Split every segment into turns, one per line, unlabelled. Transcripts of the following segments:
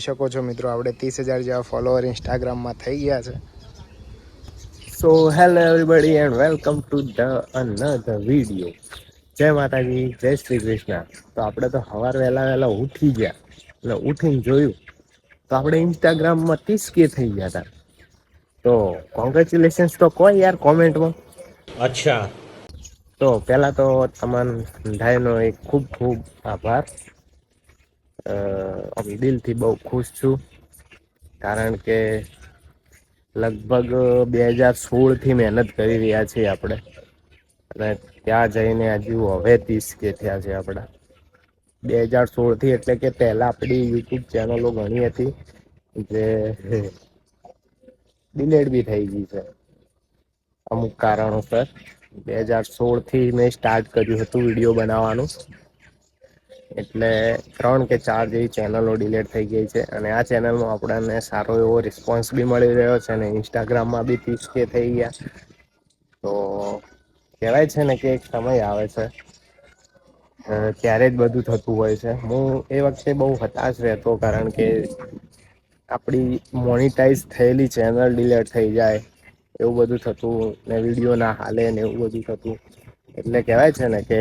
શકો છો મિત્રો. આપણે ત્રીસ હજાર જેવા ફોલોઅર ઇન્સ્ટાગ્રામમાં થઈ ગયા છે.
So hello everybody and welcome to the another video જય માતાજી જય શ્રી કૃષ્ણ. તો આપણે તો સવાર વહેલા વહેલા ઉઠી ગયા. એટલે ઉઠીને જોયું. તો આપણે ઇન્સ્ટાગ્રામમાં ત્રીસ કે થઈ ગયા હતા. તો કોંગ્રેચ્યુલેશન્સ તો કોઈ યાર કોમેન્ટમાં
અચ્છા.
તો પહેલાં તો તમામ ભાઈનો એક ખૂબ ખૂબ આભાર. આમ દિલથી બહુ ખુશ છું. કારણ કે લગભગ બે હજાર સોળથી મહેનત કરી રહ્યા છીએ આપણે. અને ત્યાં જઈને હજુ હવે ત્રીસ કે થયા છે આપણા. બે હજાર સોળથી એટલે કે પહેલાં આપણી યુટ્યુબ ચેનલો ઘણી હતી, જે ડિલેટ બી થઈ ગઈ છે. અમુક કારણોસર. બે હજાર સોળથી મેં સ્ટાર્ટ કર્યું હતું વીડિયો બનાવવાનું. એટલે ત્રણ કે ચાર જેવી ચેનલો ડિલેટ થઈ ગઈ છે અને આ ચેનલમાં આપણને સારો એવો રિસ્પોન્સ બી મળી રહ્યો છે અને ઇન્સ્ટાગ્રામમાં બી ત્રીસ કે થઈ ગયા. તો કહેવાય છે ને કે એક સમય આવે છે. ત્યારે જ બધું થતું હોય છે. હું એ વખતે બહુ હતાશ રહેતો કારણ કે આપણી મોનિટાઈઝ થયેલી ચેનલ ડિલેટ થઈ જાય. એવું બધું થતું ને વીડિયો ના હાલે ને એવું બધું થતું. એટલે કહેવાય છે ને કે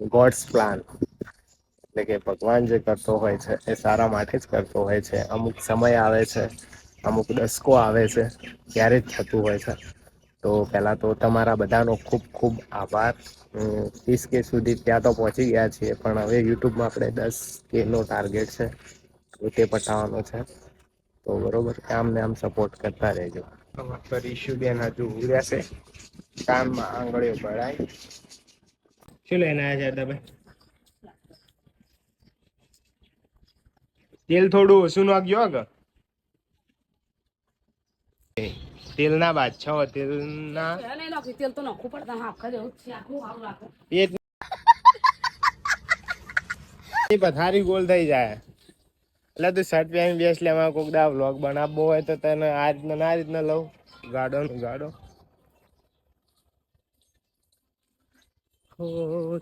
ગોડ્સ પ્લાન એટલે કે ભગવાન જે કરતો હોય છે એ સારા માટે જ કરતો હોય છે. અમુક સમય આવે છે અમુક દસકો આવે છે ત્યારે જ થતું હોય છે. તો પહેલાં તો તમારા બધાનો ખૂબ ખૂબ આભાર. ત્રીસ કે સુધી ત્યાં તો પહોંચી ગયા છીએ પણ હવે યુટ્યુબમાં આપણે દસ કેનો ટાર્ગેટ છે તો તે પટાવવાનો છે. તો બરોબર આમ ને આમ સપોર્ટ કરતા રહેજો. તો ઈશુબેન હજુ ઉર્યા છે કામમાં આંગળીઓ ભરાય. શું લઈને આવ્યા છે તમે તેલ થોડું ઓછું નાખજો આગળ. તેલ ના બાદ છો તેલ ના
તેલ તો નાખવું પડતા આખા જેવું જ છે આખું સારું રાખો.
પેટની પથારી ગોલ થઈ જાય. એટલે તું શર્ટ પહેરી બેસ લે એમાં કોક દા વ્લોગ બનાવવો હોય તો તને આ રીતના ના આ રીતના લઉં. ગાડો ગાડો. હો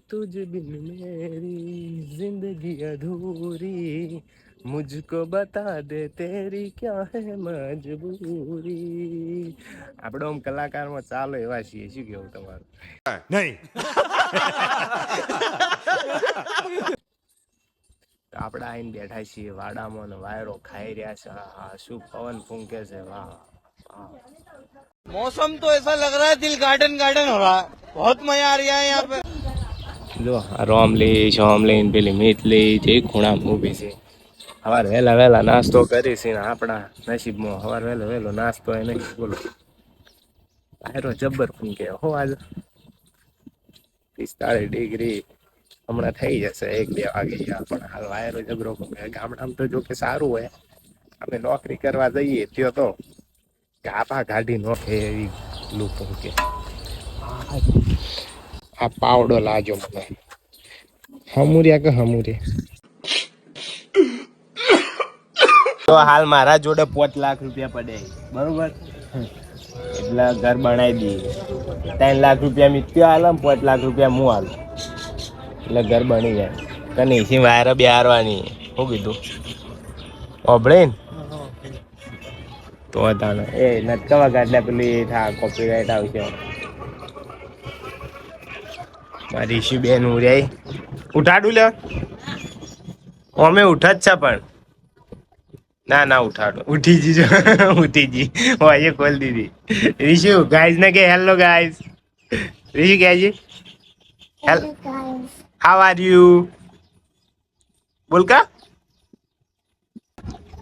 તુજ બિન મેરી જિંદગી અધૂરી. મુજકો બતા દે તેરી ક્યાં હે મજબૂરી? આપણે આમ કલાકારમાં ચાલો એવા છીએ. શું કેવું તમારું? નહીં. આપણે આઈને બેઠા છીએ વાડામાં ને વાયરો ખાઈ રહ્યા છે. શું પવન ફૂંકે છે? વાહ
મોસમ તો એસા લગ રહા હે દિલ ગાર્ડન ગાર્ડન હો રહા બહોત મજા આ રહ્યા હે યહાં પે.
જો રોમલી શોમલી પેલી મિતલી જે ખૂણા ઊભી છે. સવાર વહેલા વહેલા નાસ્તો કરી છે ને આપણા નસીબમાં. સવાર વહેલો વહેલો નાસ્તો એ નહીં બોલો. વાયરો જબ્બર ફૂંકે હો આજ પિસ્તાળીસ ડિગ્રી હમણાં થઈ જશે એક બે વાગે પણ હાલ વાયરો જબરો ફૂંકે ગામડામાં તો જો કે સારું હોય. અમે નોકરી કરવા જઈએ ત્યો તો ગાભા નો નોખે એવી લૂ ફૂંકે આ પાવડો લાજો મને. હમુરિયા કે હમુરિયા? તો હાલ મારા જોડે પાંચ લાખ રૂપિયા પડે. બરોબર? એટલે ઘર બનાવી દઈએ. ત્રણ લાખ રૂપિયા મિત્યો હાલ પાંચ લાખ રૂપિયા હું હાલ. એટલે ઘર બની જાય. તને એસી વાયર બે હારવાની શું કીધું? ઓભળે ને? તો તાણે. એ નટકવા એટલે પેલી કોપીરાઇટ આવશે. મારી ઈશુ બેન ઉર્યાઈ ઉઠાડું લે અમે ઉઠા જ છે પણ. ના ના ઉઠાડો ઉઠી જીજો ઉઠી જી વાજે ખોલ દીધી રિશુ ગાઈઝ ને કે હેલો ગાઈઝ રિશુ કહેજે હેલ હાવ આર યુ બોલ કા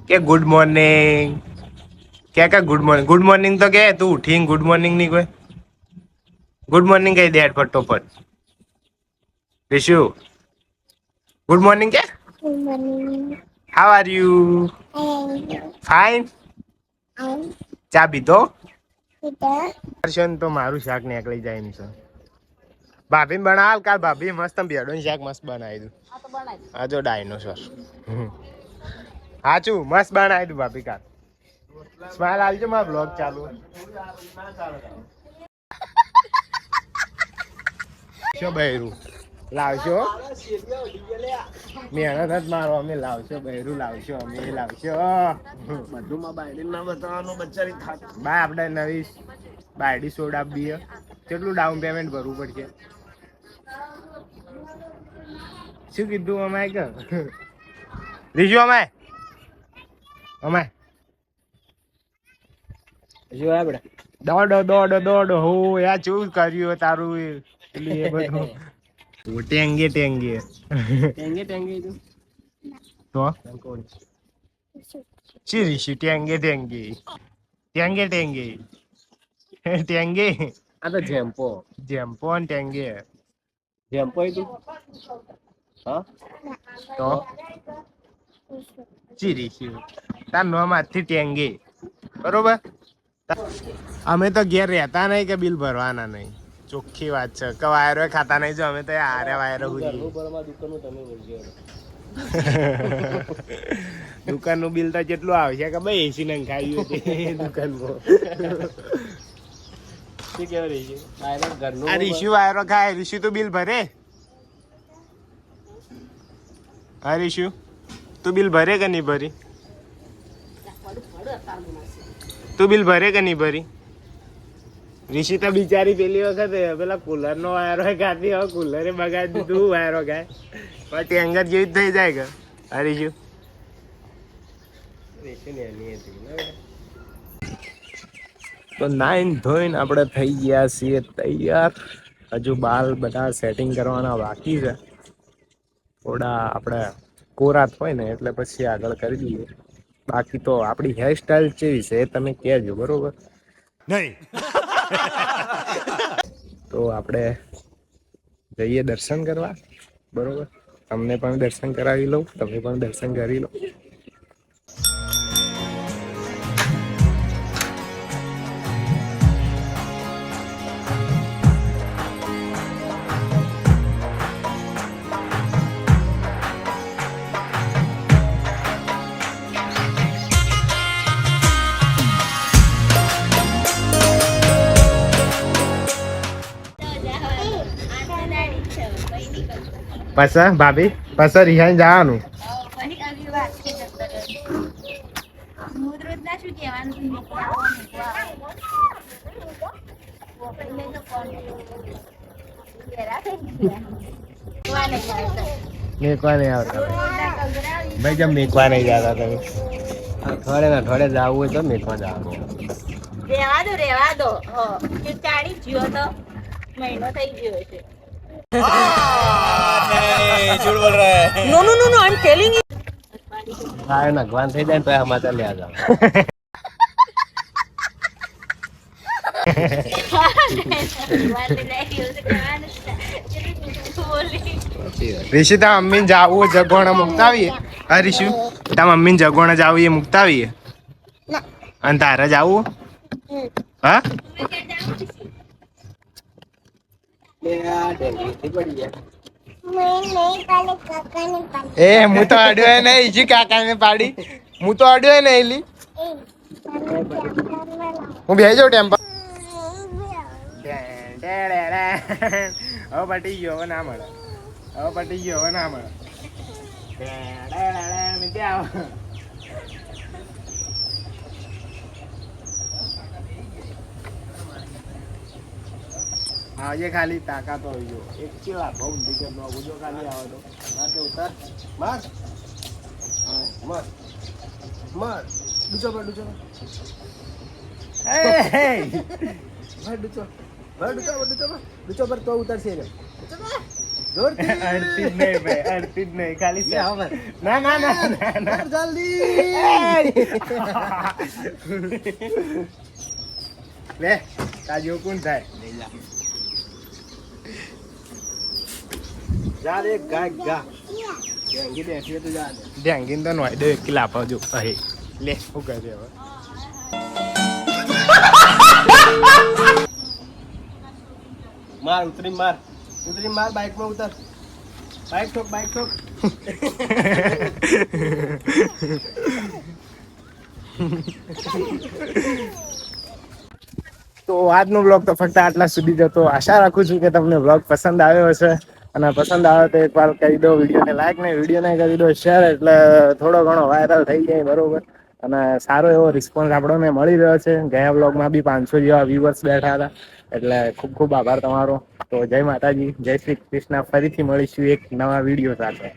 કે ગુડ મોર્નિંગ કે કા ગુડ મોર્નિંગ ગુડ મોર્નિંગ તો કે તું ઉઠીને ગુડ મોર્નિંગની કોઈ ગુડ મોર્નિંગ કહી દે ફટોફટ રિશુ ગુડ મોર્નિંગ કે હાવ are યુ ફાઇન ચા પીધો? દર્શન તો મારું શાક નીકળી જાય એમ છે. ભાભી બનાવ, કાલ ભાભી મસ્ત ભેડો શાક મસ્ત બનાવી દઉં
આ
જો ડાયનોસોર હાચું, મસ્ત બનાવી દઉં ભાભી કાલ. સ્માઈલ આવજો મારો બ્લોગ ચાલુ શું બહેરું લાવશો? મહેનત જ મારો અમે લાવશો બૈરું લાવશો અમે લાવશો.
બધુંમાં બાયડી ના બતાવવાનું બચારી
બા આપણે નવી બાયડી સોડા આપીએ. કેટલું ડાઉન પેમેન્ટ ભરવું પડશે? શું કીધું અમાય કે? રીજુ અમાય. અમાય.
જો આપણે.
દોડો દોડો દોડો હો યા ચૂઝ કર્યું તારું એટલે એ બધું. ઓ, ટેંગે ટેંગે.
ટેંગે ટેંગે તો.
તો? શી રીશી ટેંગે ટેંગે. ટેંગે ટેંગે. ટેંગે.
આ તો જેમ્પો.
જેમ્પો ને ટેંગે.
જેમ્પો તું? હા?
તો? શી રીશી તાર નામ આજથી ટેંગે. બરોબર? અમે તો ઘેર રહેતા નહીં કે બિલ ભરવાના નહીં. ચોખ્ખી વાત છે. કે વાયરો ખાતા નહીં જો અમે તો આરે વાયરો
બોલજો
દુકાનનું બિલ તો કેટલું આવશે કે ભાઈ એસી
ને ખાઈ
આ રીશુ વાયરો ખાય રીશુ તો બિલ ભરે? હા રીશુ? તું બિલ ભરે કે નહીં ભરી? તું બિલ ભરે કે નહીં ભરી? ઋષિ તો બિચારી પેલી વખત પેલા કુલર નો વાયરો ખાતી હવે કુલરે બગાડી દીધું વાયરો ગાય. પછી અંગત જેવી જ થઈ જાય કે. હા રીશુ
રેશન એની હતી
તો નાઈન ધોઈને આપણે થઈ ગયા છીએ તૈયાર. હજુ બાલ બધા સેટિંગ કરવાના બાકી છે. થોડા આપણે કોરાત હોય ને એટલે પછી આગળ કરી દઈએ. બાકી તો આપણી હેરસ્ટાઈલ કેવી છે એ તમે કહેજો બરોબર? નહીં. તો આપણે જઈએ દર્શન કરવા. બરોબર? તમને પણ દર્શન કરાવી લઉં, તમે પણ દર્શન કરી લો. પાછા ભાભી પાછા રિહાઈ જવાનું મેકવા નહીં આવતા ભાઈ જમ મેકવા નહીં જતા તમે
થોડે ને થોડે જવું હોય તો મેકવા જવાનું
રેવા દો રેવા દો હો કે ચાડી જ્યો તો મહિનો થઈ ગયો છે
झूठ बोल रहा है
નો નો નો નો આઈ એમ ટેલિંગ
હા નગવાન થઈ જાય ને તો સમાચાર લ્યા જાવ
રિશી તા મમ્મીને જાવું જગોણા મુકતાવીએ હા રિશુ તા મમ્મીને જગોણા જાવું એ મુકતાવીએ અને તારે જાવું હા એ હું તો અડ્યો નહીં ઈજી કાકાને પાડી. હું તો અડ્યો નહીં એલી. હું બેહી જાઉં ટેમ્પલ હવે પટી ગયો હવે ના મળે. હવે પટી ગયો હવે ના મળે. આવજે ખાલી તાકાત હોય જો. એક કેવા બહુ ઊંધી નો ગુજો ખાલી આવે તો. માર કે ઉતાર? માર? માર. માર. ડૂચો પર ડૂચો એ હે માર ડૂચો. માર ડૂચો પર ડૂચો પર ડૂચો પર તો ઉતરશે રે. જોરથી. અડતી જ નહીં ભાઈ અડતી જ નહીં. ખાલી ના ના ના ના
જલ્દી.
લે તાજો કોણ થાય.
જા રે ગા ગા ગેંગી બેઠી તો જા
ધ્યાંગીન તો નોય દે કિલા આપો અહે લે શું કરે હવે?
માર ઉતરી માર. ઉતરી માર બાઇકમાં ઉતર. બાઇક ઠોક બાઇક ઠોક.
તો આજનો બ્લોગ તો ફક્ત આટલા સુધી જ હતો. આશા રાખું છું કે તમને બ્લોગ પસંદ આવ્યો હશે. અને પસંદ આવે તો એકવાર કરી દો વિડીયોને લાઈક ને વિડીયોને કરી દો શેર એટલે થોડો ઘણો વાયરલ થઈ જાય બરોબર. અને સારો એવો રિસ્પોન્સ આપણને મળી રહ્યો છે. ગયા બ્લોગમાં બી પાંચસો જેવા વ્યૂવર્સ બેઠા હતા. એટલે ખૂબ ખૂબ આભાર તમારો. તો જય માતાજી, જય શ્રી કૃષ્ણ. ફરીથી મળીશું એક નવા વીડિયો સાથે.